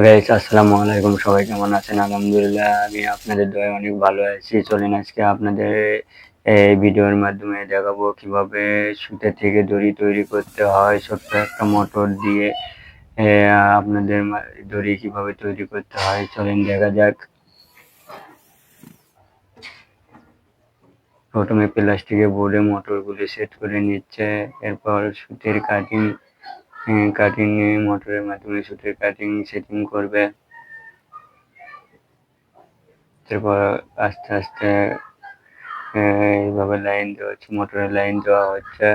Guys, আসসালামু আলাইকুম। সবাই কেমন আছেন? আলহামদুলিল্লাহ, আমি আপনাদের দয়ায় অনেক ভালো আছি। চলেন আজকে আপনাদের এই ভিডিওর মাধ্যমে দেখাবো কীভাবে সুতে থেকে দড়ি তৈরি করতে হয়, ছোট্ট একটা মোটর দিয়ে। আপনাদের দড়ি কীভাবে তৈরি করতে হয়, চলেন দেখা যাক। প্রথমে প্লাস্টিকের বোর্ডে মোটরগুলি সেট করে নিচ্ছে, এরপর সুতের কাটিং কাটিং মোটরের মাধ্যমে সুতের কাটিং সেটিং করবে। তারপর আস্তে আস্তে এইভাবে লাইন দেওয়া হচ্ছে মোটরের লাইন দেওয়া হচ্ছে।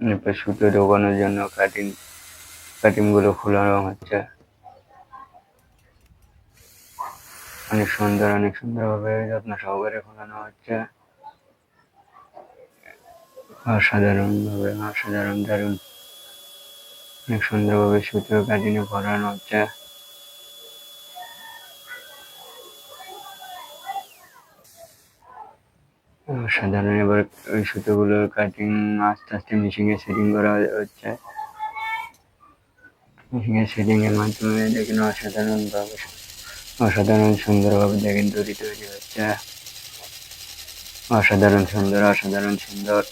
এরপর সুতো ঢোকানোর জন্য কাটিং কাটিংগুলো খোলানো হচ্ছে। অনেক সুন্দর, অনেক সুন্দরভাবে যত্ন সহকারে খোলানো হচ্ছে। অসাধারণ ভাবে অসাধারণ, দারুণ। অনেক সুন্দরভাবে সুতো কাটিনে করানো হচ্ছে। সাধারণ এবার ওই সুতোগুলোর কাটিং আস্তে আস্তে মেশিনে সেটিং করা হচ্ছে। মেশিনে সেটিং এর মাধ্যমে দেখেন অসাধারণ ভাবে অসাধারণ সুন্দরভাবে দেখেন দড়ি তৈরি হচ্ছে। অসাধারণ সুন্দর অসাধারণ সুন্দর।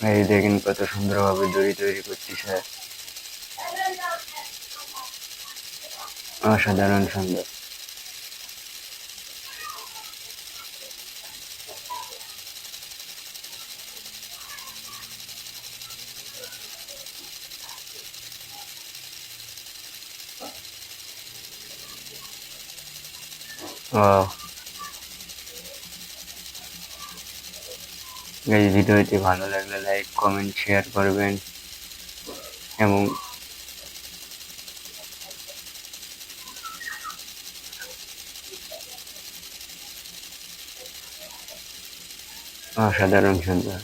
এই দেখেন কত সুন্দরভাবে দড়ি তৈরি করতেছে অসাধারণ সুন্দর। ও এই ভিডিওটি ভালো লাগলে লাইক কমেন্ট শেয়ার করবেন এবং অসাধারণ সুন্দর।